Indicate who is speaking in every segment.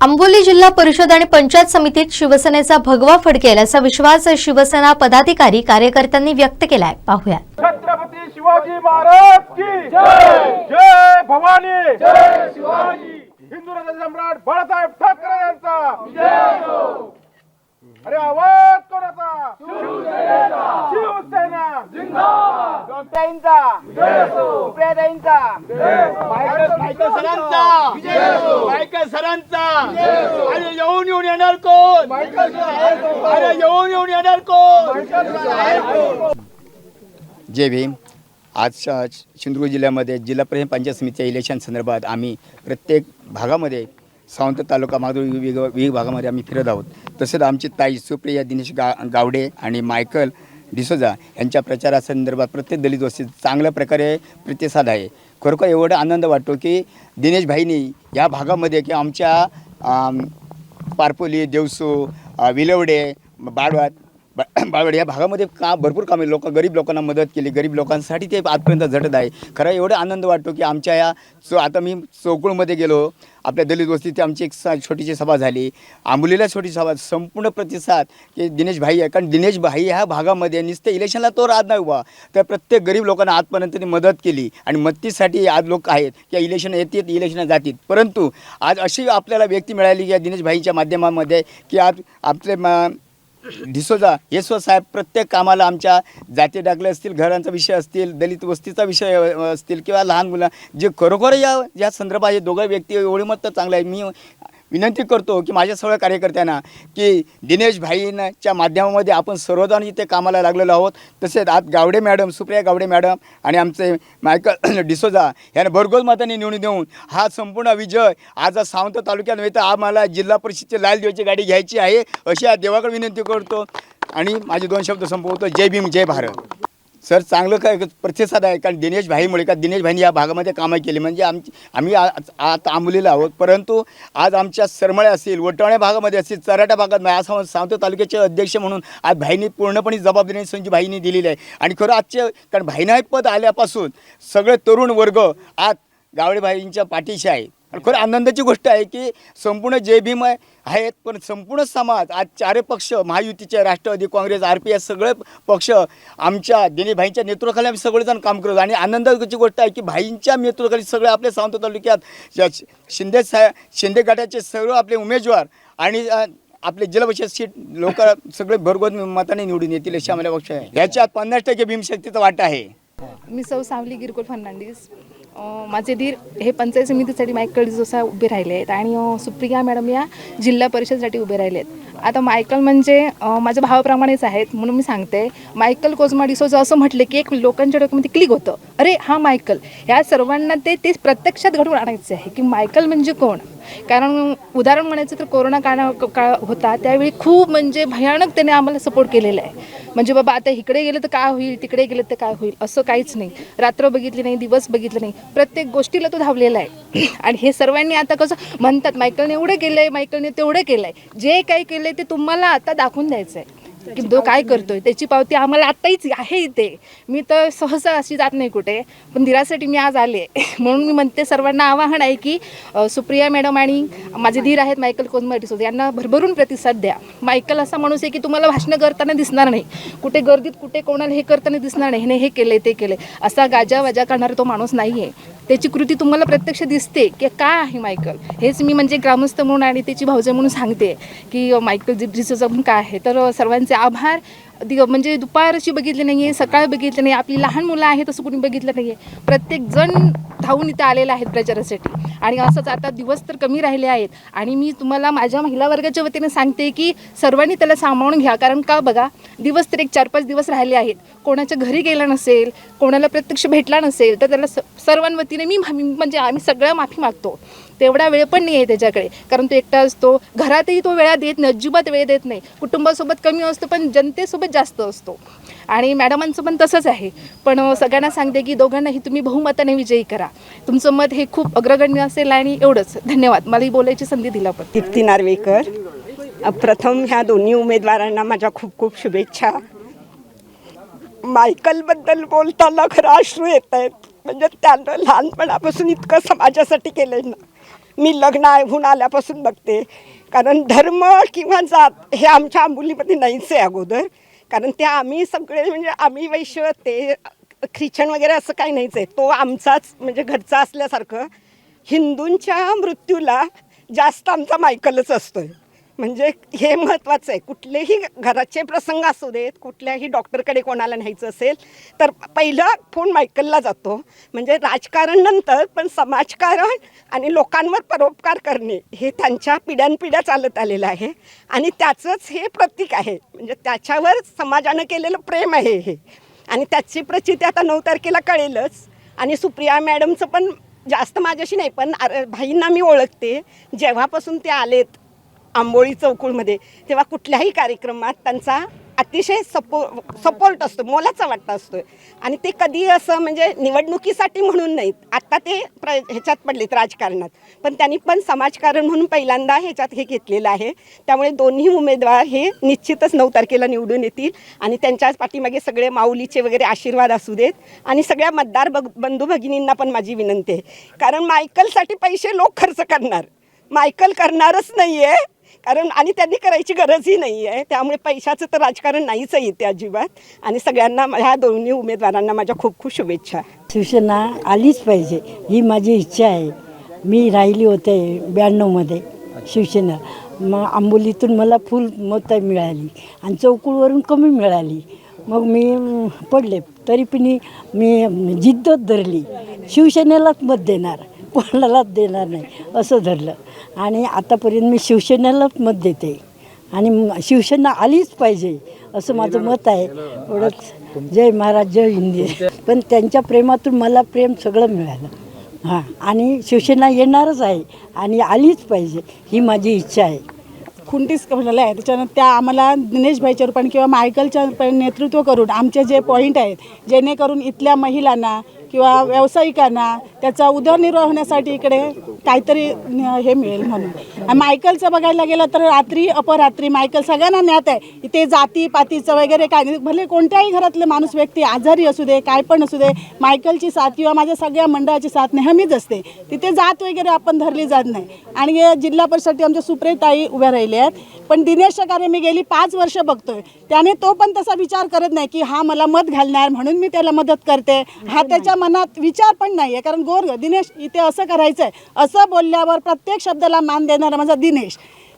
Speaker 1: आंबोली जिल्हा परिषद आणि पंचायत समितीत शिवसेनेचा भगवा फडकेल असा विश्वास शिवसेना पदाधिकारी कार्यकर्त्यांनी व्यक्त केलाय. पाहूया.
Speaker 2: छत्रपती शिवाजी महाराज की जय! जय भवानी! जय शिवाजी! हिंदू राजा सम्राट बाळासाहेब ठाकरे यांचा! अरे आवाज कोणाचा शिवसेना.
Speaker 3: सुप्रियाताईंचा सरांचा. सरांचा. अरे येऊन येऊन येणार कोण? अरे येऊन येऊन येणार कोण?
Speaker 4: जय भीम. आज सिंधुदुर्ग जिल्ह्यामध्ये जिल्हा परिषद पंचायत समितीच्या इलेक्शन संदर्भात आम्ही प्रत्येक भागामध्ये सावंत तालुका माधुरी विविध विविध भागामध्ये आम्ही फिरत आहोत. तसेच आमची ताई सुप्रिया दिनेश गा गावडे आणि मायकल डिसोजा यांच्या प्रचारासंदर्भात प्रत्येक दलित वस्तीत चांगल्या प्रकारे प्रतिसाद आहे. खरोखर एवढा आनंद वाटतो की दिनेश भाईनी या भागामध्ये की आमच्या पारपोली देवसू विलवडे बाळवात बा- या भागामध्ये का भरपूर कामे लोक गरीब लोकांना मदत केली. गरीब लोकांसाठी ते आजपर्यंत झटत आहे. खरं एवढा आनंद वाटतो की आमच्या या चो आता मी चौकुळमध्ये गेलो. आपल्या दलित वस्तीत आमची एक स छोटीशी सभा झाली. आंबोलीला छोटी सभा संपूर्ण प्रतिसाद की दिनेश भाई आहे. कारण दिनेश भाई ह्या भागामध्ये नुसतं इलेक्शनला तो राहत नाही उभा. तर प्रत्येक गरीब लोकांना आजपर्यंत त्यांनी मदत केली. आणि मदतीसाठी आज लोक आहेत की इलेक्शन येतात इलेक्शन जातील परंतु आज अशी आपल्याला व्यक्ती मिळाली या दिनेश भाईच्या माध्यमामध्ये की आज आपले म डिसोजा येसो साहेब प्रत्येक कामाला आमच्या जाती डागले असतील घरांचा विषय असतील दलित वस्तीचा विषय असतील किंवा लहान मुलं जे खरोखर या या संदर्भात हे दोघं व्यक्ती एवढी मत तर चांगलं आहे. मी विनंती करतो की माझ्या सगळ्या कार्यकर्त्यांना की दिनेश भाईंच्या माध्यमामध्ये आपण सर्वजण इथे कामाला लागलेलो आहोत. तसेच आज गावडे मॅडम सुप्रिया गावडे मॅडम आणि आमचे मायकल डिसोजा यांना भरघोस मतांनी निवडून देऊन हा संपूर्ण विजय आज सावंत तालुक्यात नव्हे तर आम्हाला जिल्हा परिषदची लाल देवाची गाडी घ्यायची आहे अशी या देवाकडे विनंती करतो. आणि माझे दोन शब्द संपवतो. जय भीम जय भारत. सर चांगलं काय प्रतिसाद आहे. कारण दिनेश भाईमुळे का दिनेश भाईने या भागामध्ये कामं केली. म्हणजे आमची आम्ही आता आंबलेलं आहोत. परंतु आज आमच्या सरमळे असेल वटवण्या भागामध्ये असेल चराटा भागात नाही असं सांगतो तालुक्याचे अध्यक्ष म्हणून आज भाईंनी पूर्णपणे जबाबदारी संजी भाईने दिलेली आहे. आणि खरं आजचे कारण भाईनायक पद आल्यापासून सगळे तरुण वर्ग आज गावडे भाईंच्या पाठीशी आहे. आणि खरं आनंदाची गोष्ट आहे की संपूर्ण जय भीम आहेत पण संपूर्ण समाज आज चारे पक्ष महायुतीचे Rashtrawadi Congress R P S सगळे पक्ष आमच्या दिनेभाईंच्या नेतृत्वाखाली आम्ही सगळेजण काम करतो आणि आनंदाची गोष्ट आहे की भाईंच्या नेतृत्वाखाली सगळे आपले सावंत तालुक्यात शिंदे साहेब शिंदे गटाचे सर्व आपले उमेदवार आणि आपले जिल्हा सीट लोक सगळे भरघोस मताने निवडून येतील अशी आम्हाला पक्ष आहे. याच्यात पन्नास टक्के भीमशक्तीचा वाटा आहे.
Speaker 5: मी सौ सावली गिरकोल फर्नांडिस माझे धीर हे पंचायत समितीसाठी मायकल जोसा उभे राहिले आहेत आणि सुप्रिया मॅडम या जिल्हा परिषदसाठी उभे राहिले आहेत. आता मायकल म्हणजे माझ्या भावाप्रमाणेच आहेत म्हणून मी सांगते. मायकल कोजमा डिसोजा असं म्हटलं की एक लोकांच्या डोक्यामध्ये क्लिक होतं. अरे हा मायकल. ह्या सर्वांना ते ते प्रत्यक्षात घडवून आणायचे आहे की मायकल म्हणजे कोण? कारण उदाहरण म्हणायचं तर कोरोना काळा काळ होता त्यावेळी खूप म्हणजे भयानक त्याने आम्हाला सपोर्ट केलेला आहे. म्हणजे बाबा आता इकडे गेलं तर काय होईल तिकडे गेलं तर काय होईल असं काहीच नाही. रात्र बघितली नाही दिवस बघितलं नाही. प्रत्येक गोष्टीला तो धावलेला आहे. आणि हे सर्वांनी आता कसं म्हणतात मायकलने एवढं केलं आहे मायकलने तेवढं केलं आहे जे काही केलं आहे ते तुम्हाला आता दाखवून द्यायचं आहे की तो काय करतोय? त्याची पावती आम्हाला आत्ताहीच आहे इथे. मी तर सहसा अशी जात नाही कुठे. पण धीरासाठी मी आज आले. म्हणून मी म्हणते सर्वांना आवाहन आहे की सुप्रिया मॅडम आणि माझे धीर आहेत मायकल कोजमा डिसोजा यांना भरभरून प्रतिसाद द्या. मायकल असा माणूस आहे की तुम्हाला भाषणं करताना दिसणार नाही. कुठे गर्दीत कुठे कोणाला हे करताना दिसणार नाही. नाही हे केले ते केले असा गाजा वाजा करणारा तो माणूस नाही आहे त्याची कृती तुम्हाला प्रत्यक्ष दिसते की काय आहे मायकल? हेच मी म्हणजे ग्रामस्थ म्हणून आणि त्याची भावजे म्हणून सांगते की मायकल जिप्रीचं पण काय आहे. तर सर्वांचे आभार. दि म्हणजे दुपारची बघितली नाही आहे सकाळ बघितली नाही आपली लहान मुलं आहेत असं कुणी बघितलं नाही आहे प्रत्येकजण धावून इथं आलेला आहेत प्रचारासाठी. आणि असंच आता दिवस तर कमी राहिले आहेत. आणि मी तुम्हाला माझ्या महिला वर्गाच्या वतीने सांगते की सर्वांनी त्याला सांभाळून घ्या. कारण का बघा दिवस तर एक चार पाच दिवस राहिले आहेत. कोणाच्या घरी गेला नसेल कोणाला प्रत्यक्ष भेटला नसेल तर त्याला स सर्वांवतीने मी म्हणजे आम्ही सगळं माफी मागतो. तेवढा वेळ पण नाही आहे त्याच्याकडे. कारण तो एकटा असतो. घरातही तो वेळा देत नाही अजिबात वेळ देत नाही. कुटुंबासोबत कमी असतो पण जनतेसोबत जास्त असतो. आणि मॅडमांचं पण तसंच आहे. पण सगळ्यांना सांगते की दोघांनाही तुम्ही बहुमताने विजयी करा. तुमचं मत हे खूप अग्रगण्य असेल आणि एवढंच. धन्यवाद. मला ही बोलायची संधी दिला पण.
Speaker 6: दीप्ती नार्वेकर. प्रथम ह्या दोन्ही उमेदवारांना माझ्या खूप खूप शुभेच्छा. मायकलबद्दल बोलताना खरं अश्रू येत आहेत म्हणजे त्यानं लहानपणापासून इतकं समाजासाठी केलं ना. मी लग्न होऊन आल्यापासून बघते. कारण धर्म किंवा जात हे आमच्या आंबोलीमध्ये नाहीच आहे अगोदर. कारण ते आम्ही सगळे म्हणजे आम्ही वैश्य ते ख्रिश्चन वगैरे असं काही नाहीच आहे तो आमचाच म्हणजे घरचा असल्यासारखं. हिंदूंच्या मृत्यूला जास्त आमचा मायकलच असतोय. म्हणजे हे महत्त्वाचं आहे. कुठलेही घराचे प्रसंग असू देत कुठल्याही डॉक्टरकडे कोणाला न्यायचं असेल तर पहिला फोन मायकलला जातो. म्हणजे राजकारण नंतर पण समाजकारण आणि लोकांवर परोपकार करणे हे त्यांच्या पिढ्यानपिढ्या चालत आलेलं आहे. आणि त्याचंच हे प्रतीक आहे. म्हणजे त्याच्यावर समाजानं केलेलं प्रेम आहे हे. आणि त्याची प्रचिती आता नऊ तारखेला कळेलच. आणि सुप्रिया मॅडमचं पण जास्त माझ्याशी नाही पण अरे भाईंना मी ओळखते. जेव्हापासून ते आलेत आंबोळी चौकुळमध्ये तेव्हा कुठल्याही कार्यक्रमात त्यांचा अतिशय सपो सपोर्ट असतो मोलाचा वाटता असतो आणि ते कधी असं म्हणजे निवडणुकीसाठी म्हणून नाहीत. आत्ता ते प्र ह्याच्यात पडलेत राजकारणात. पण त्यांनी पण समाजकारण म्हणून पहिल्यांदा ह्याच्यात हे घेतलेलं आहे. त्यामुळे दोन्ही उमेदवार हे निश्चितच नऊ तारखेला निवडून येतील आणि त्यांच्याच पाठीमागे सगळे माऊलीचे वगैरे आशीर्वाद असू देत आणि सगळ्या मतदार बग बंधू भगिनींना पण माझी विनंती आहे. कारण मायकलसाठी पैसे लोक खर्च करणार. मायकल करणारच नाही आहे कारण आणि त्यांनी करायची गरजही नाही आहे. त्यामुळे पैशाचं तर राजकारण नाहीच आहे इथे अजिबात. आणि सगळ्यांना ह्या दोन्ही उमेदवारांना माझ्या खूप खूप शुभेच्छा.
Speaker 7: शिवसेना आलीच पाहिजे ही माझी इच्छा आहे. मी राहिली होते ब्याण्णवमध्ये शिवसेना. मग आंबोलीतून मला फुल मतं मिळाली आणि चौकुळवरून कमी मिळाली. मग मी पडले. तरी पण मी जिद्दत धरली. शिवसेनेलाच मत देणार. कोणालाच देणार नाही. असं धरलं. आणि आतापर्यंत मी शिवसेनेलाच मत देते. आणि शिवसेना आलीच पाहिजे असं माझं मत आहे. एवढंच. जय महाराज जय हिंदी. पण त्यांच्या प्रेमातून मला प्रेम सगळं मिळालं. हां. आणि शिवसेना येणारच आहे. आणि आलीच पाहिजे ही माझी इच्छा आहे.
Speaker 8: खुंटीस झालं आहे. त्याच्यानं त्या आम्हाला दिनेश भाईच्या रूपाने किंवा मायकलच्या रूपाने नेतृत्व करून आमचे जे पॉईंट आहेत जेणेकरून इथल्या महिलांना किंवा व्यावसायिकांना त्याचा उदरनिर्वाह होण्यासाठी इकडे काहीतरी हे मिळेल म्हणून. मायकलचं बघायला गेलं तर रात्री अपरात्री मायकल सगळ्यांना ज्ञात आहे. इथे जाती पातीचं वगैरे काय भले कोणत्याही घरातले माणूस व्यक्ती आजारी असू दे काय पण असू दे मायकलची साथ किंवा माझ्या सगळ्या मंडळाची साथ नेहमीच असते. तिथे जात वगैरे आपण धरली जात नाही. आणि जिल्हा परिषदसाठी आमच्या सुप्रेताई उभ्या राहिल्या आहेत. पण दिनेशच्या कार्य मी गेली पाच वर्ष बघतोय. त्याने तो पण तसा विचार करत नाही की हा मला मत घालणार म्हणून मी त्याला मदत करते. हा त्याच्या मनात विचार पण नाही आहे कारण गोर दिनेश इथे असं करायचं आहे असं बोलल्यावर प्रत्येक शब्दाला मान देणारा माझा दिनेश.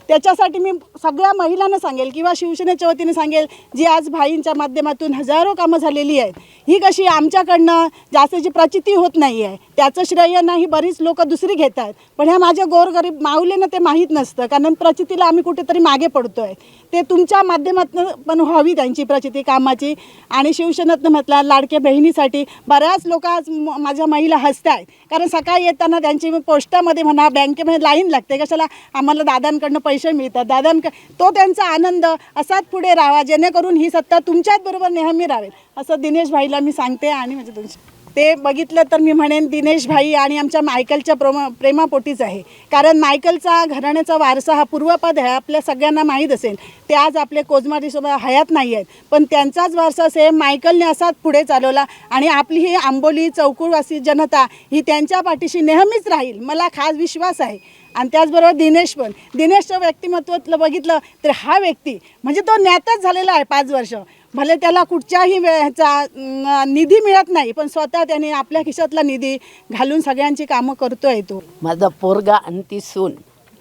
Speaker 8: त्याच्यासाठी मी सगळ्या महिलांना सांगेल किंवा शिवसेनेच्या वतीने सांगेल जी आज भाईंच्या माध्यमातून हजारो कामं झालेली आहेत. ही कशी आमच्याकडनं जास्तची प्रचिती होत नाही आहे त्याचं श्रेय नाही बरीच लोक दुसरी घेत आहेत पण ह्या माझ्या गोरगरीब माऊलीनं ते माहीत नसतं. कारण प्रचितीला आम्ही कुठेतरी मागे पडतो आहे ते तुमच्या माध्यमातून पण व्हावी त्यांची प्रचिती कामाची. आणि शिवसेनेतनं म्हटलं लाडक्या बहिणीसाठी बऱ्याच लोक आज माझ्या महिला हसत आहेत कारण सकाळी येताना त्यांची पोस्टामध्ये म्हणा बँकेमध्ये लाईन लागते. कशाला? आम्हाला दादांकडनं पैसे मिळतात. दादांक तो त्यांचा आनंद असाच पुढे राहावा. जेणेकरून ही सत्ता तुमच्याच बरोबर नेहमी राहील. असं दिनेश भाईला मी सांगते आणि म्हणजे तुमच्या ते बघितलं तर मी म्हणेन दिनेश भाई आणि आमच्या मायकलच्या प्रमा प्रेमापोटीच आहे. कारण मायकलचा घराण्याचा वारसा हा पूर्वपद आहे आपल्या सगळ्यांना माहीत असेल. ते आज आपले कोजमारीसोबत हयात नाही आहेत. पण त्यांचाच वारसा सेम मायकलने असाच पुढे चालवला आणि आपली ही आंबोली चौकुळवासी जनता ही त्यांच्या पाठीशी नेहमीच राहील मला खास विश्वास आहे. आणि त्याचबरोबर दिनेश पण. दिनेशचं व्यक्तिमत्वातलं बघितलं तर हा व्यक्ती म्हणजे तो ज्ञातच झालेला आहे पाच वर्ष. भले त्याला कुठच्याही वे- ह्याचा अं, निधी मिळत नाही पण स्वतः त्याने आपल्या खिशातला निधी घालून सगळ्यांची कामं करतोय तो.
Speaker 9: माझा पोरगा आणि ती सून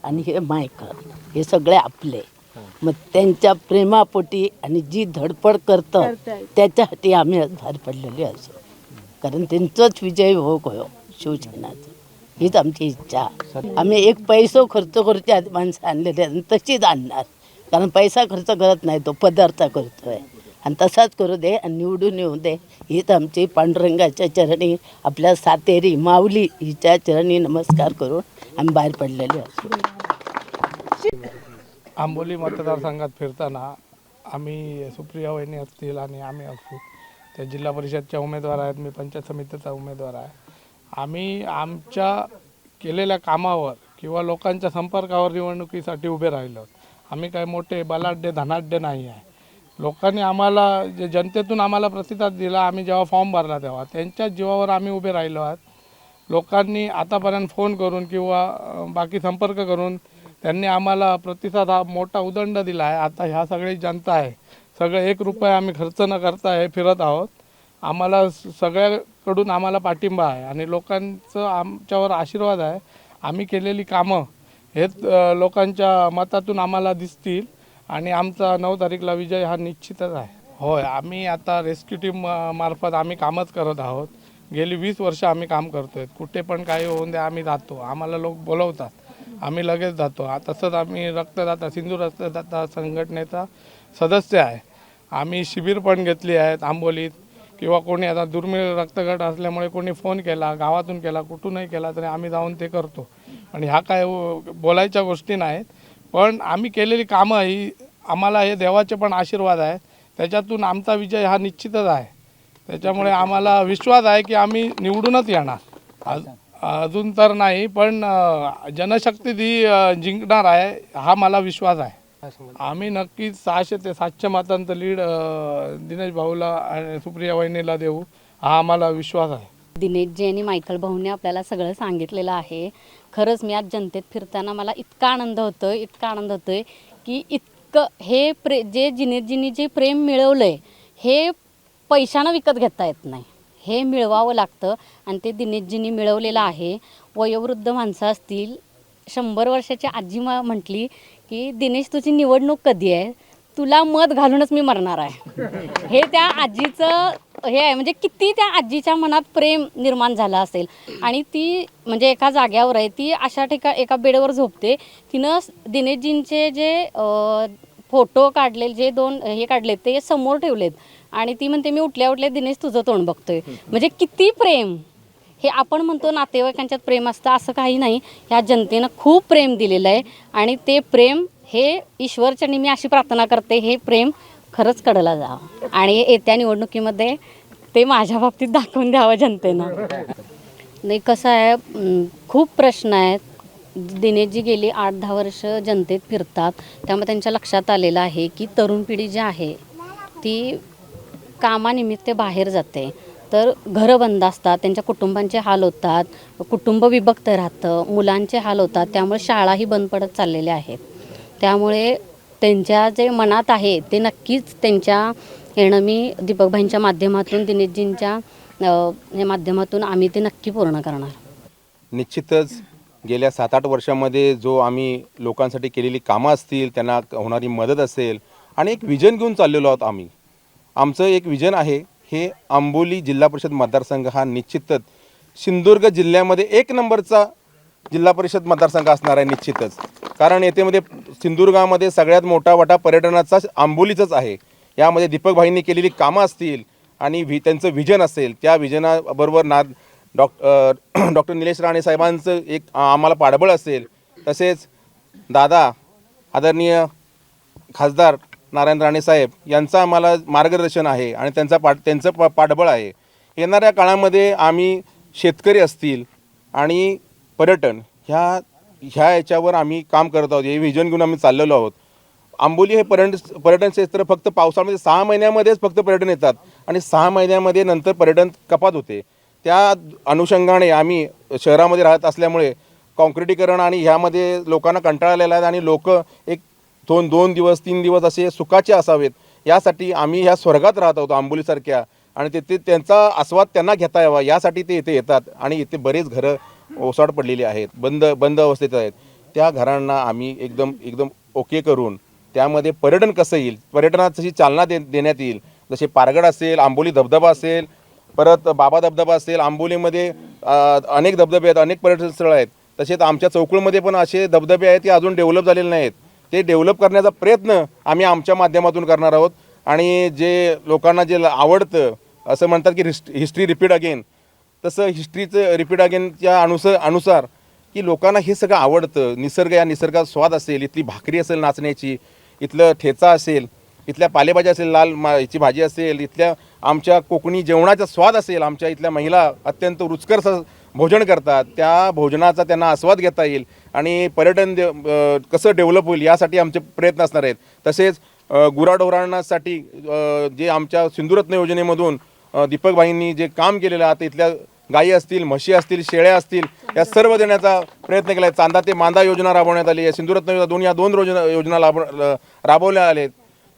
Speaker 9: आणि हे मायकर हे सगळे आपले. मग त्यांच्या प्रेमापोटी आणि जी धडपड करतं. त्याच्यासाठी आम्ही आज बाहेर पडलेले असो. कारण त्यांचाच विजय हो हो शिवसेनाचा. हीच आमची इच्छा. आम्ही एक पैसो खर्च करू त्या माणसं आणलेले आणि तशीच आणणार. कारण पैसा खर्च करत नाही तो पदार्थ करतोय. आणि तसाच करू दे आणि निवडून येऊ दे. हीच आमची पांडुरंगाच्या चरणी आपल्या सातेरी माऊली हिच्या चरणी नमस्कार करून आम्ही बाहेर पडलेले असतो
Speaker 10: आंबोली मतदारसंघात फिरताना आम्ही सुप्रिया वहिनी असतील आणि आम्ही असू. त्या जिल्हा परिषदच्या उमेदवार आहेत मी पंचायत समितीचा उमेदवार आहे. आम्ही आमच्या केलेल्या कामावर किंवा लोकांच्या संपर्कावर निवडणुकीसाठी उभे राहिलो. आम्ही काय मोठे बलाढ्य धनाढ्य नाही आहे. लोकांनी आम्हाला जे जनतेतून आम्हाला प्रतिसाद दिला आम्ही जेव्हा फॉर्म भरला तेव्हा त्यांच्याच जीवावर आम्ही उभे राहिलो आहोत. लोकांनी आतापर्यंत फोन करून किंवा बाकी संपर्क करून त्यांनी आम्हाला प्रतिसाद हा मोठा उदंड दिला आहे. आता ह्या सगळी जनता आहे. सगळं एक रुपये आम्ही खर्च न करता हे फिरत आहोत. आम्हाला स- सगळ्याकडून आम्हाला पाठिंबा आहे आणि लोकांचं आमच्यावर आशीर्वाद आहे. आम्ही केलेली कामं हेच लोकांच्या मतातून आम्हाला दिसतील. आणि आमचा नऊ तारीखला विजय हा निश्चितच आहे. होय आम्ही आता रेस्क्यू टीम मार्फत आम्ही कामच करत आहोत. गेली वीस वर्ष आम्ही काम करतोय. कुठे पण काही होऊन द्या आम्ही जातो. आम्हाला लोक बोलवतात. आम्ही लगेच जातो. तसंच आम्ही रक्तदाता सिंधू रक्तदाता संघटनेचा सदस्य आहे. आम्ही शिबिर पण घेतली आहेत आंबोलीत. किंवा कोणी आता दुर्मिळ रक्तगट असल्यामुळे कोणी फोन केला गावातून केला कुठूनही केला तरी आम्ही जाऊन ते करतो. आणि ह्या काय बोलायच्या गोष्टी नाहीत. पण आम्ही केलेली कामं ही आम्हाला हे देवाचे पण आशीर्वाद आहे. त्याच्यातून आमचा विजय हा निश्चितच आहे. त्याच्यामुळे आम्हाला विश्वास आहे की आम्ही निवडूनच येणार. अजून तर नाही पण जनशक्ती ती जिंकणार आहे हा मला विश्वास आहे. आम्ही नक्कीच सहाशे ते सातशे मतांचं लीड दिनेश भाऊला आणि सुप्रिया वहिनीला देऊ हा आम्हाला विश्वास आहे.
Speaker 11: दिनेशजी आणि मायकल भाऊने आपल्याला सगळं सांगितलेलं आहे. खरंच मी आज जनतेत फिरताना मला इतका आनंद होतोय इतका आनंद होतोय की इतकं हे प्रे जे दिनेशजींनी जे प्रेम मिळवलं आहे हे पैशानं विकत घेता येत नाही. हे मिळवावं लागतं आणि ते दिनेशजींनी मिळवलेलं आहे. वयोवृद्ध माणसं असतील शंभर वर्षाची आजी मा म्हटली की दिनेश तुझी निवडणूक कधी आहे? तुला मत घालूनच मी मरणार आहे. हे त्या आजीचं हे आहे म्हणजे किती त्या आजीच्या मनात प्रेम निर्माण झालं असेल. आणि ती म्हणजे एका जाग्यावर आहे ती अशा ठिका एका बेडवर झोपते. तिनं दिनेशजींचे जे फोटो काढलेले जे दोन हे काढलेत ते समोर ठेवलेत. आणि ती म्हणते मी उठल्या उठल्या दिनेश तुझं तोंड बघतोय. म्हणजे किती प्रेम. हे आपण म्हणतो नातेवाईकांच्यात प्रेम असतं असं काही नाही. ह्या जनतेनं खूप प्रेम दिलेलं आहे. आणि ते प्रेम हे ईश्वरच्या मी अशी प्रार्थना करते हे प्रेम खरंच कडला जावं आणि येत्या निवडणुकीमध्ये ते माझ्या बाबतीत दाखवून द्यावं जनतेनं. नाही कसं आहे अं, खूप प्रश्न आहेत. दिनेशजी गेली आठ दहा वर्ष जनतेत फिरतात. त्यामुळे त्यांच्या लक्षात आलेलं आहे की तरुण पिढी जी आहे ती कामानिमित्त बाहेर जाते. तर घरं बंद असतात त्यांच्या कुटुंबांचे हाल होतात कुटुंब विभक्त राहतं मुलांचे हाल होतात त्यामुळे शाळाही बंद पडत चाललेल्या आहेत. त्यामुळे त्यांच्या जे मनात आहे ते नक्कीच त्यांच्या येणं मी दीपकभाईंच्या माध्यमातून दिनेशजींच्या या माध्यमातून आम्ही ते नक्की पूर्ण करणार.
Speaker 12: निश्चितच गेल्या सात आठ वर्षामध्ये जो आम्ही लोकांसाठी केलेली कामं असतील त्यांना होणारी मदत असेल आणि एक विजन घेऊन चाललेलो आहोत आम्ही. आमचं एक विजन आहे हे आंबोली जिल्हा परिषद मतदारसंघ हा निश्चितच सिंधुदुर्ग जिल्ह्यामध्ये एक नंबरचा जिल्हा परिषद मतदारसंघ असणार आहे निश्चितच. कारण येथेमध्ये सिंधुदुर्गामध्ये सगळ्यात मोठा वाटा पर्यटनाचा आंबोलीचाच आहे. यामध्ये दीपक भाईंनी केलेली कामं असतील आणि व्हि त्यांचं विजन असेल त्या विजनाबरोबर ना डॉक्टर डॉक्टर निलेश राणे साहेबांचं एक आम्हाला पाठबळ असेल. तसेच दादा आदरणीय खासदार नारायण राणे साहेब यांचं आम्हाला मार्गदर्शन आहे आणि त्यांचा पाठ त्यांचं प पाठबळ आहे. येणाऱ्या काळामध्ये आम्ही शेतकरी असतील आणि पर्यटन ह्या ह्या याच्यावर आम्ही काम करत आहोत. हे व्हिजन घेऊन आम्ही चाललेलो आहोत. आंबोली हे पर्यटन पर्यटन क्षेत्र फक्त पावसाळ्यामध्ये सहा महिन्यामध्येच फक्त पर्यटन येतात. आणि सहा महिन्यामध्ये नंतर पर्यटन कपात होते. त्या अनुषंगाने आम्ही शहरामध्ये राहत असल्यामुळे कॉन्क्रिटीकरण आणि ह्यामध्ये लोकांना कंटाळा आलेला आहे आणि लोक एक दोन दोन दिवस तीन दिवस असे सुखाचे असावेत. यासाठी आम्ही ह्या स्वर्गात राहत आहोत आंबोलीसारख्या. आणि तिथे त्यांचा आस्वाद त्यांना घेता यावा. यासाठी ते इथे येतात आणि इथे बरेच घरं ओसाड पडलेली आहेत बंद बंद अवस्थेत आहेत. त्या घरांना आम्ही एकदम एकदम ओके करून त्यामध्ये पर्यटन कसं येईल पर्यटनात जशी चालना दे देण्यात येईल. जसे पारगड असेल आंबोली धबधबा असेल परत बाबा धबधबा असेल आंबोलीमध्ये अनेक धबधबे आहेत अनेक पर्यटन स्थळं आहेत. तसेच आमच्या चौकुळमध्ये पण असे धबधबे आहेत ते अजून डेव्हलप झालेले नाहीत. ते डेव्हलप करण्याचा प्रयत्न आम्ही आमच्या माध्यमातून करणार आहोत. आणि जे लोकांना जे आवडतं असं म्हणतात की हिस्ट्री रिपीट अगेन तसं हिस्ट्रीचं रिपीट अगेनच्या अनुसार अनुसार की लोकांना हे सगळं आवडतं. निसर्ग या निसर्गात स्वाद असेल इथली भाकरी असेल नाचण्याची इथलं ठेचा असेल इथल्या पालेभाज्या असेल लाल मा याची भाजी असेल इथल्या आमच्या कोकणी जेवणाचा स्वाद असेल आमच्या इथल्या महिला अत्यंत रुचकर स- भोजन करतात. त्या भोजनाचा त्यांना आस्वाद घेता येईल आणि पर्यटन दे कसं डेव्हलप होईल यासाठी आमचे प्रयत्न असणार आहेत. तसेच गुराढोरांसाठी जे आमच्या सिंधुरत्न योजनेमधून दीपकबाईंनी दीपकभाईंनी जे काम केलेलं आहे आता इथल्या गायी असतील म्हशी असतील शेळ्या असतील या सर्व देण्याचा प्रयत्न केला आहे चांदा ते मांदा योजना राबवण्यात आली आहे. सिंधुरत्न योजना दोन या दोन योजना योजना लाभ राबवल्या आल्या आहेत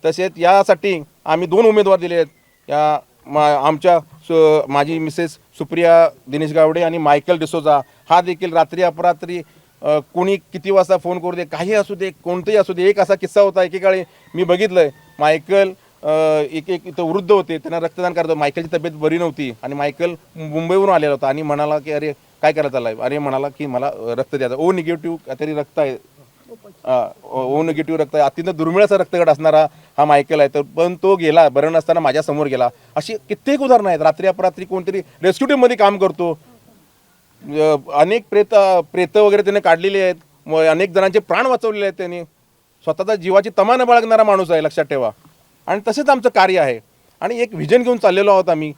Speaker 12: तसेच यासाठी आम्ही दोन उमेदवार दिले आहेत. या मा आमच्या सु माझी मिसेस सुप्रिया दिनेश गावडे आणि मायकल डिसोजा. हा देखील रात्री अपरात्री कोणी किती वाजता फोन करू दे काही असू दे कोणतेही असू दे एक असा किस्सा होता एकेकाळी मी बघितलं आहे मायकल एक एक इथं वृद्ध होते. त्यांना रक्तदान करतो मायकलची तब्येत बरी नव्हती. आणि मायकल मुंबईवरून आलेला होता. आणि म्हणाला की अरे काय करायचं चाललंय? अरे म्हणाला की मला रक्त द्यायचं ओ निगेटिव्ह काहीतरी रक्त आहे. ओ निगेटिव्ह रक्त आहे. अत्यंत दुर्मिळाचा रक्तगट असणारा हा मायकल आहे. तर पण तो गेला. बरं नसताना माझ्यासमोर गेला. अशी कित्येक उदाहरणं आहेत. रात्री अपरात्री कोणतरी रेस्क्यू टीममध्ये काम करतो. अनेक प्रेत प्रेत वगैरे त्याने काढलेले आहेत. अनेक जणांचे प्राण वाचवलेले आहेत त्यांनी. स्वतःचा जीवाची तमा न बाळगणारा माणूस आहे लक्षात ठेवा. आणि तसेच आमचं कार्य आहे. आणि एक व्हिजन घेऊन चाललेलो आहोत आम्ही.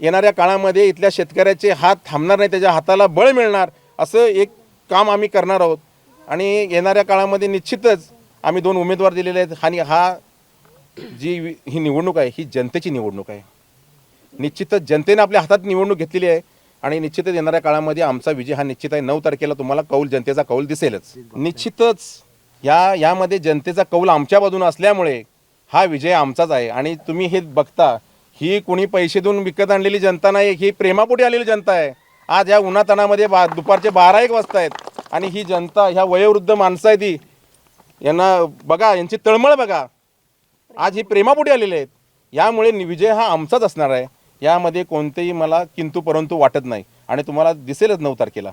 Speaker 12: येणाऱ्या काळामध्ये इथल्या शेतकऱ्याचे हात थांबणार नाही त्याच्या हाताला बळ मिळणार असं एक काम आम्ही करणार आहोत. आणि येणाऱ्या काळामध्ये निश्चितच आम्ही दोन उमेदवार दिलेले आहेत आणि हा जी ही निवडणूक आहे ही जनतेची निवडणूक आहे. निश्चितच जनतेने आपल्या हातात निवडणूक घेतलेली आहे आणि निश्चितच येणाऱ्या काळामध्ये आमचा विजय हा निश्चित आहे. नऊ तारखेला तुम्हाला कौल जनतेचा कौल दिसेलच. निश्चितच या यामध्ये जनतेचा कौल आमच्या बाजूने असल्यामुळे हा विजय आमचाच आहे. आणि तुम्ही हे बघता ही कुणी पैसे देऊन विकत आणलेली जनता नाही ही प्रेमापोटी आलेली जनता आहे. आज या उन्हातानामध्ये बा दुपारचे बारा एक वाजता आहेत. आणि ही जनता ह्या वयोवृद्ध माणसं आहे ती यांना बघा यांची तळमळ बघा. आज ही प्रेमापोटी आलेले आहेत. यामुळे विजय हा आमचाच असणार आहे. यामध्ये कोणतेही मला किंतू परंतु वाटत नाही. आणि तुम्हाला दिसेलच नऊ तारखेला.